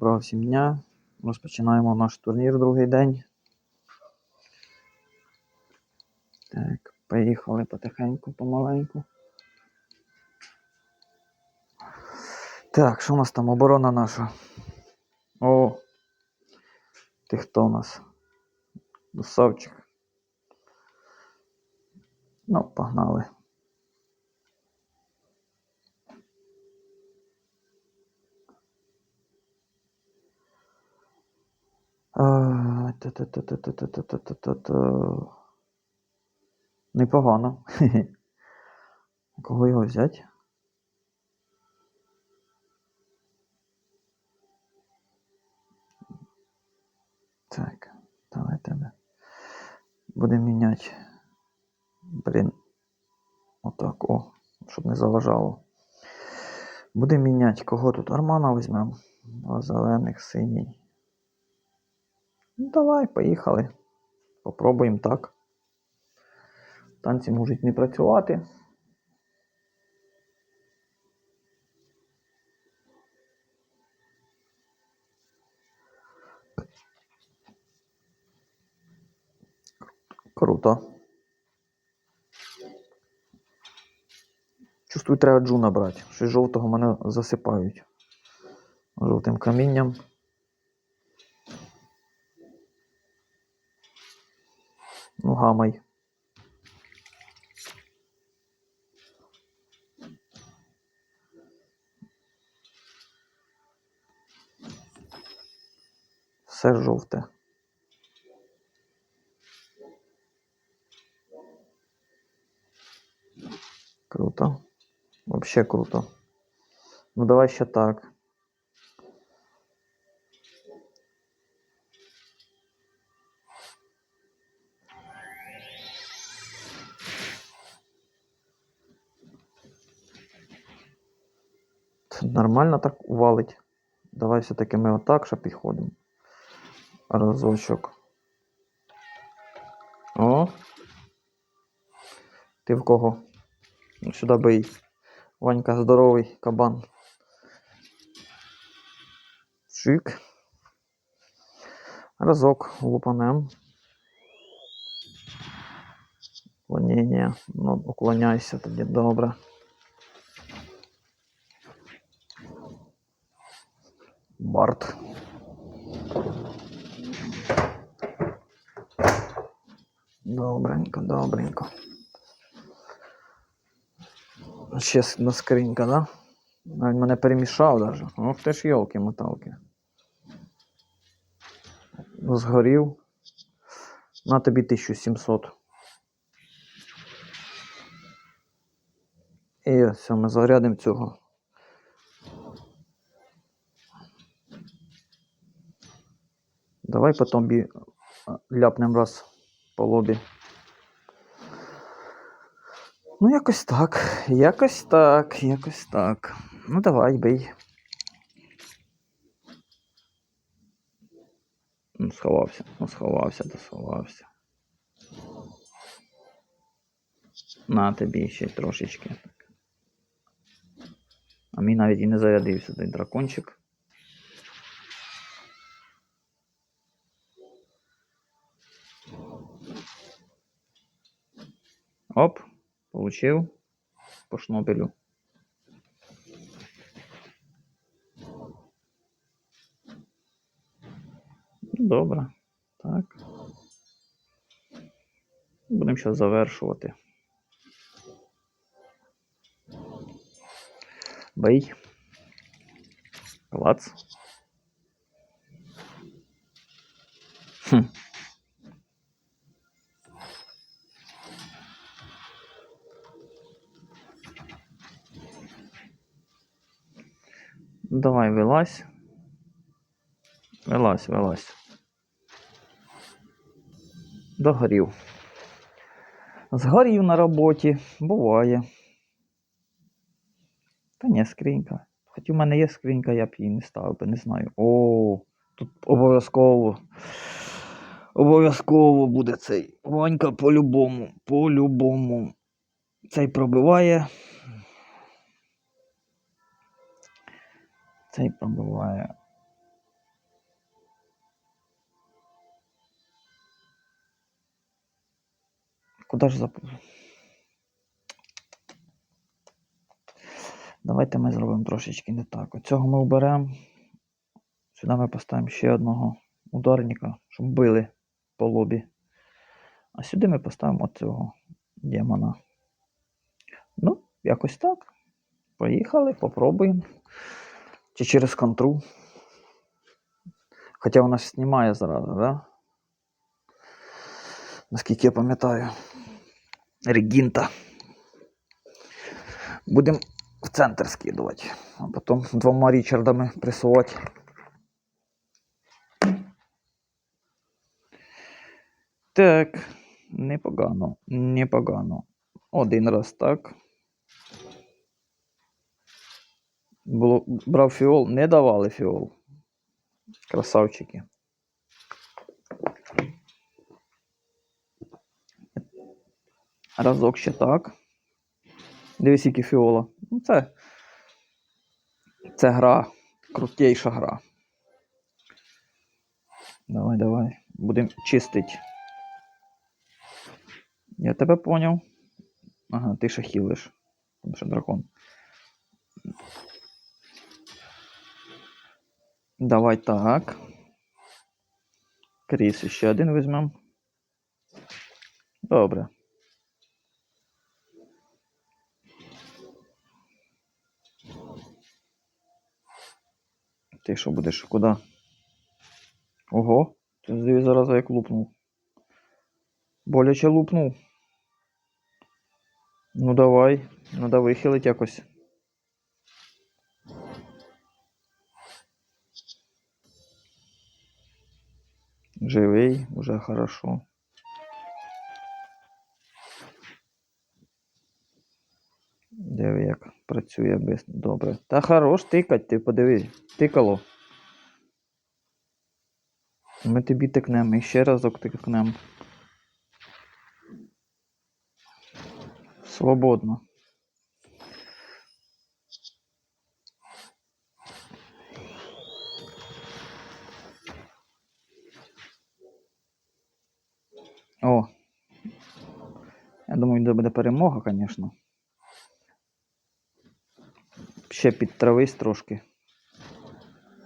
Доброго всім дня. Розпочинаємо наш турнір другий день. Так, поїхали потихеньку, помаленьку. Так, що у нас там? Оборона наша. О! Ти хто у нас? Дусовчик. Ну, погнали. Непогано. Кого його взяти? Так, давай тебе. Будемо міняти. Блін. Отак, о, щоб не заважало. Будемо міняти. Кого тут? Армана візьмемо. Зелених, синій. Ну, давай, поїхали. Попробуємо так. Танці можуть не працювати. Круто. Чувствую, треба джуна брати. Щось жовтого мене засипають. Жовтим камінням. Ну, гамай. Все жовте. Круто. Вообще круто. Ну давай ще так. Нормально так валить. Давай все-таки ми отак ще підходимо. Разочок. О. Ти в кого? Ну, Сюди бий. Ванька здоровий кабан. Чик. Разок лупанем. Уклонення. Ну, уклоняйся тоді, добре. Барт. Добренько, добренько. Ще на скринька, да? Навіть мене перемішав даже. Ох ти ж йолки-моталки. Згорів. На тобі 1700. І все, ми зарядимо цього. Давай потім бі... ляпнем раз по лобі. Ну, якось так, якось так, якось так. Ну, давай, бий. Ну, сховався, ну сховався, то сховався. На тобі ще трошечки. А мій навіть і не зарядився той дракончик. Оп, получив по шнобелю. Ну, Добре. Так. Будемо зараз завершувати. Бей. Клац. Хм. Давай, вилазь. Вилазь, вилазь. Догорів. Згорів на роботі. Буває. Та ні, скринька. Хоч у мене є скринька, я б її не ставив би, не знаю. О, тут обов'язково. Обов'язково буде цей. Ванька по-любому. По-любому. Цей пробиває. цей пробиває. Куди ж зап... Давайте ми зробимо трошечки не так. Оцього ми вберемо. Сюди ми поставимо ще одного ударника, щоб били по лобі. А сюди ми поставимо оцього демона. Ну, якось так. Поїхали, попробуємо. Чи через контру. Хоча вона ж знімає зразу, да? Наскільки я пам'ятаю. Регінта. Будемо в центр скидувати, а потім двома Річардами пресувати. Так, непогано, непогано. Один раз так. Було, брав фіол, не давали фіол. Красавчики. Разок ще так. Дивись, які фіола. Ну, це. Це гра. Крутейша гра. Давай, давай. Будемо чистити. Я тебе поняв. Ага, ти ще хілиш. Тому що дракон. Давай так. Кріс ще один візьмемо. Добре. Ти що будеш? Куди? Ого, ти здиві зараз як лупнув. Боляче лупнув. Ну давай, треба вихилити якось. Живий, уже хорошо. Диви, як працює без... добре. Та хорош тикать, ти подиви, тикало. Ми тобі тикнемо, і ще разок тикнемо. Свободно. О. Я думаю, це буде перемога, звісно. Ще підтравись трошки.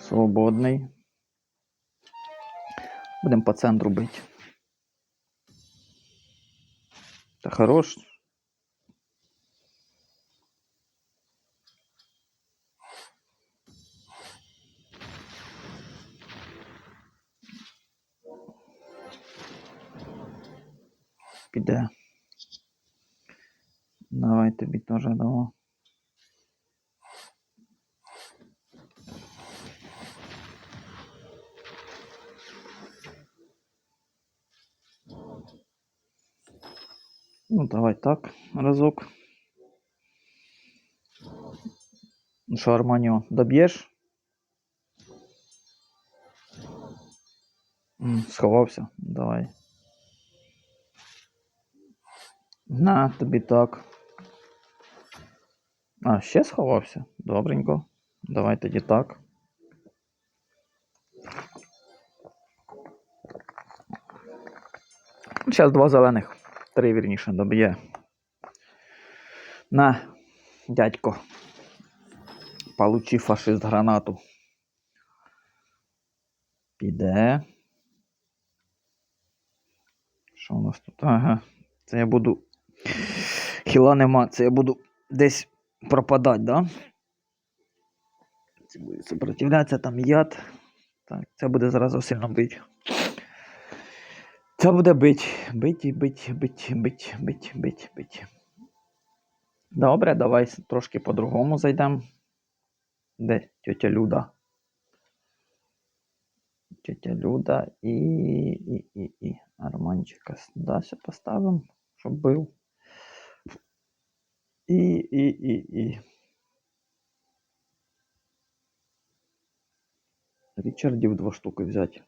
Свободний. Будемо по центру бити. Та хорош. Піде. Давай тобі теж дамо. Ну, давай так, разок. Ну що, Арманіо, доб'єш? М, Сховався. Давай. На, тобі так. А, ще сховався? Добренько. Давай тоді так. Зараз два зелених. Три вірніше доб'є. На, дядько. Получи фашист гранату. Піде. Що у нас тут? Ага. Це я буду. Хіла нема, це я буду десь пропадати, да? Це буде сопротивлятися, там яд. Так, це буде зразу сильно бить. Це буде бить, бить, бить, бить, бить, бить, бить, бить. Добре, давай трошки по-другому зайдемо. Де тетя Люда? Тетя Люда і, і, і, і. Арманчика сюди поставимо, щоб був. І, і, і, і. Річардів два штуки взяти.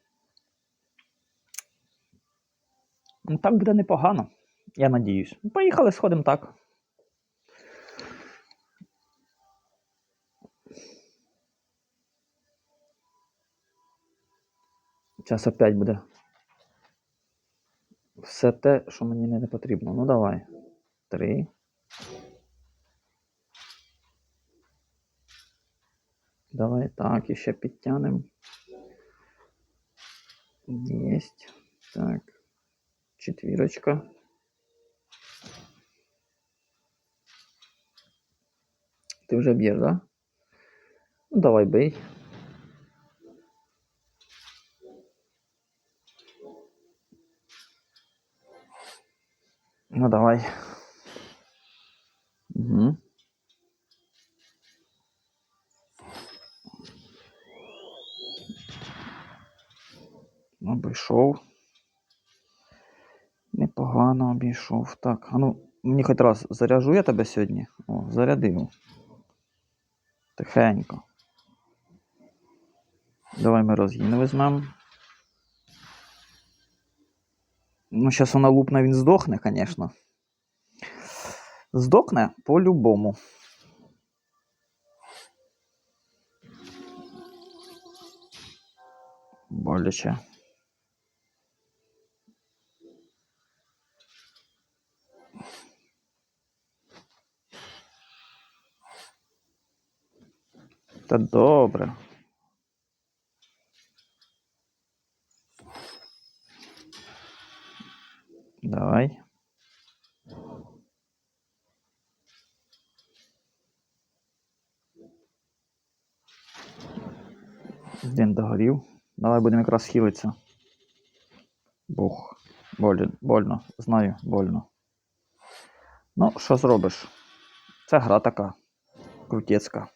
Ну, так буде непогано, я надіюсь. Поїхали, сходимо так. Зараз опять буде. Все те, що мені не потрібно. Ну давай. Три. Давай так, і ще підтягнемо. Єсть. Так. Четвірочка. Ти вже б'єш, да? Ну, давай бий. Ну, давай. Угу. Обійшов. Непогано обійшов. Так, а ну, мені хоч раз заряжу я тебе сьогодні. О, зарядив. Тихенько. Давай ми розгін візьмемо. Ну, зараз вона лупне, він здохне, звісно. Здохне по-любому. Боляче. Та добре. Давай. Один догорів. Давай будемо якраз хілитися. Бух. Боль, больно. Знаю, больно. Ну, що зробиш? Це гра така. Крутецька.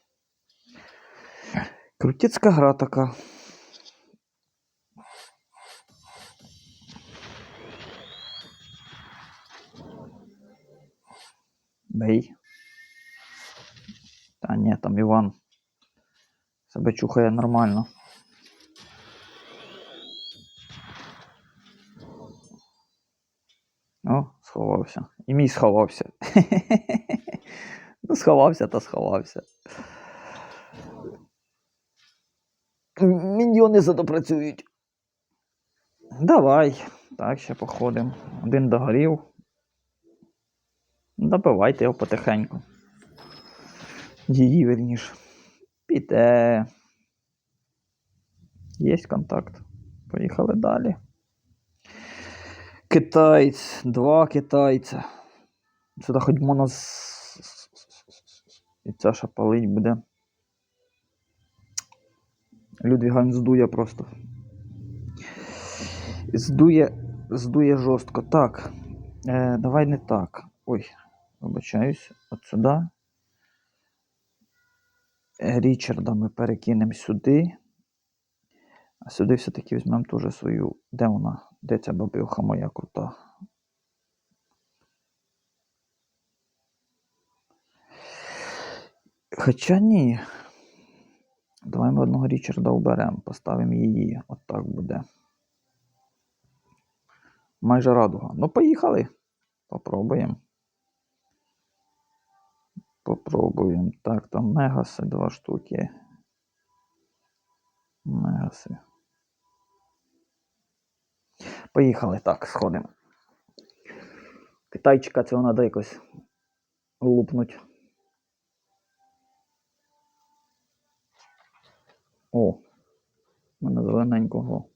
Крутецька гра така. Бей. Та ні, там Іван. Себе чухає нормально. О, сховався. І мій сховався. ну, сховався та сховався. Міньйони задопрацюють. Давай. Так, ще походимо. Один догорів. Добивайте його потихеньку. Її верніш. Піде. Є контакт. Поїхали далі. Китаєць, два китайця. Сюди хоч моно. І ця ще палить буде. Людвіга він здує просто. Здує, здує жорстко. Так. Е, давай не так. Ой, вибачаюсь. От сюди. Е, Річарда ми перекинемо сюди. А сюди все-таки візьмемо теж свою. Де вона? Де ця бабилха моя крута? Хоча ні. Давай ми одного Річарда оберемо, поставимо її. От буде. Майже радуга. Ну, поїхали. Попробуємо. Попробуємо. Так, там мегаси, два штуки. Мегаси. Поїхали, так, сходимо. Китайчика цього треба якось лупнуть. О, у мене зелененького.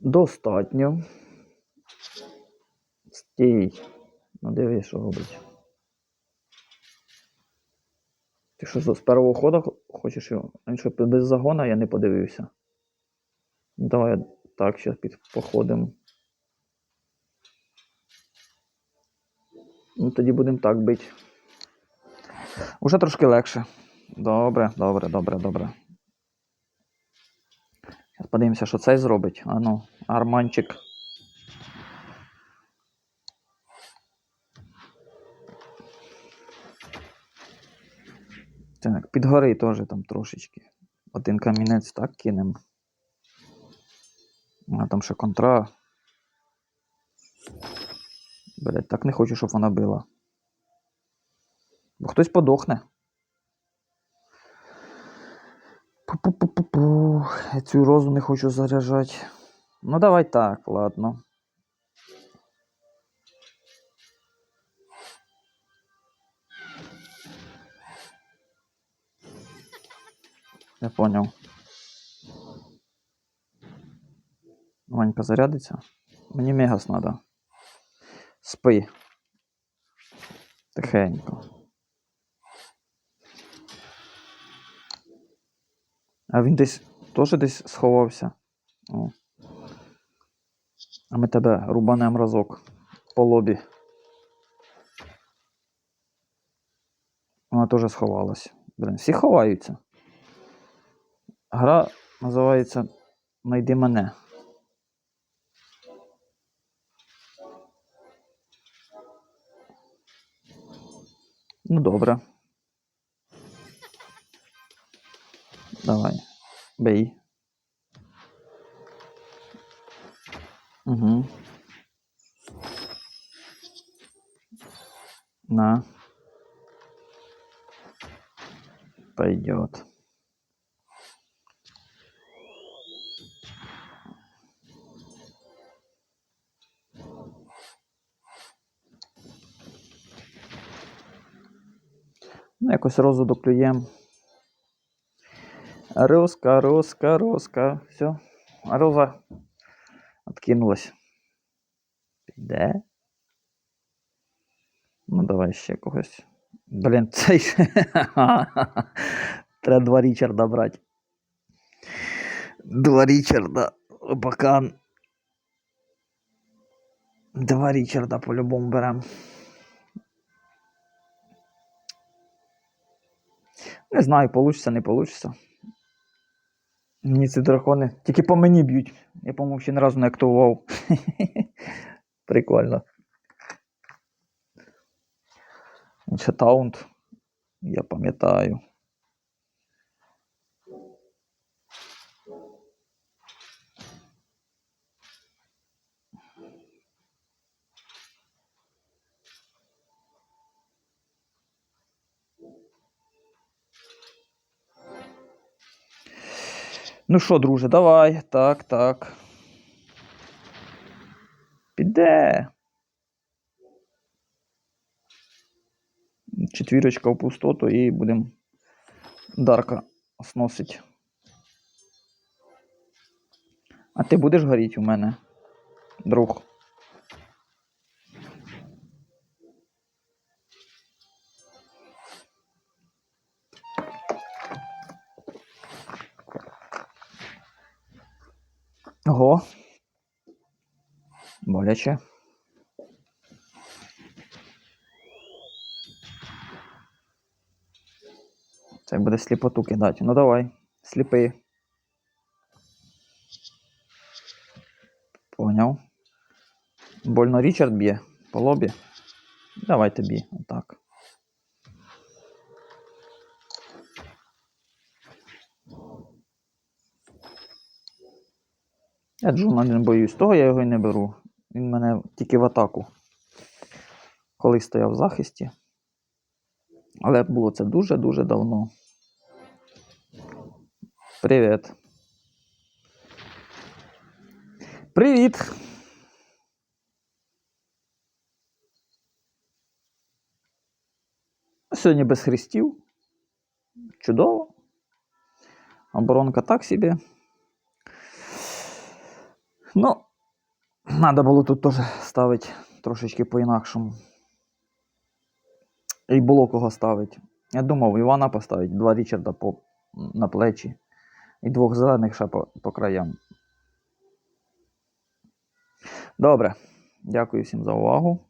Достатньо. Стій. Ну дивись, що робить. Ти що з першого ходу хочеш його? Він що без загона я не подивився. Давай так, зараз під походимо. Ну, тоді будемо так бити. Уже трошки легше. Добре, добре, добре, добре. Зараз подивимося, що цей зробить. А ну, арманчик. Так, підгори теж там трошечки. Один камінець так кинемо. А там ще контра. Блять, так не хочу, щоб вона била. Бо хтось подохне. Пу -пу -пу -пу -пу. Цю розу не хочу заряджати. Ну давай так, ладно. Я понял. Ванька зарядиться. Мені мегас надо. Спи. Тихенько. А він десь теж десь сховався. О. А ми тебе рубанем разок по лобі. Вона теж сховалась. Блин, всі ховаються. Гра називається Найди мене. Ну, добре. Давай. Бей. Угу. На. Пойдет. Ну, якось розу доклюєм. Розка, розка, розка. Все. Роза откинулась. Піде. Ну, давай ще когось. Блін, цей. Треба два Річарда брати. Два Річарда. Бакан. Два Річарда по-любому берем. Не знаю, получится, не получится. Мені ці дракони тільки по мені б'ють. Я, по-моєму, ще ні разу не активував. Прикольно. Ще таунт. Я пам'ятаю. Ну що, друже, давай. Так, так. Піде. Четвірочка в пустоту і будемо Дарка сносить. А ти будеш горіти у мене, друг? Ого. Боляче. Це буде сліпоту кидати. Ну давай, сліпи. Поняв. Больно Річард б'є по лобі. Давай тобі, отак. Я Джуна не боюсь, того я його і не беру. Він мене тільки в атаку. Коли стояв в захисті. Але було це дуже-дуже давно. Привіт. Привіт. Сьогодні без хрестів. Чудово. Оборонка так собі. Ну, треба було тут теж ставити трошечки по-інакшому. І було кого ставити. Я думав, Івана поставити, два Річарда по, на плечі і двох зелених ще по, по краям. Добре. Дякую всім за увагу.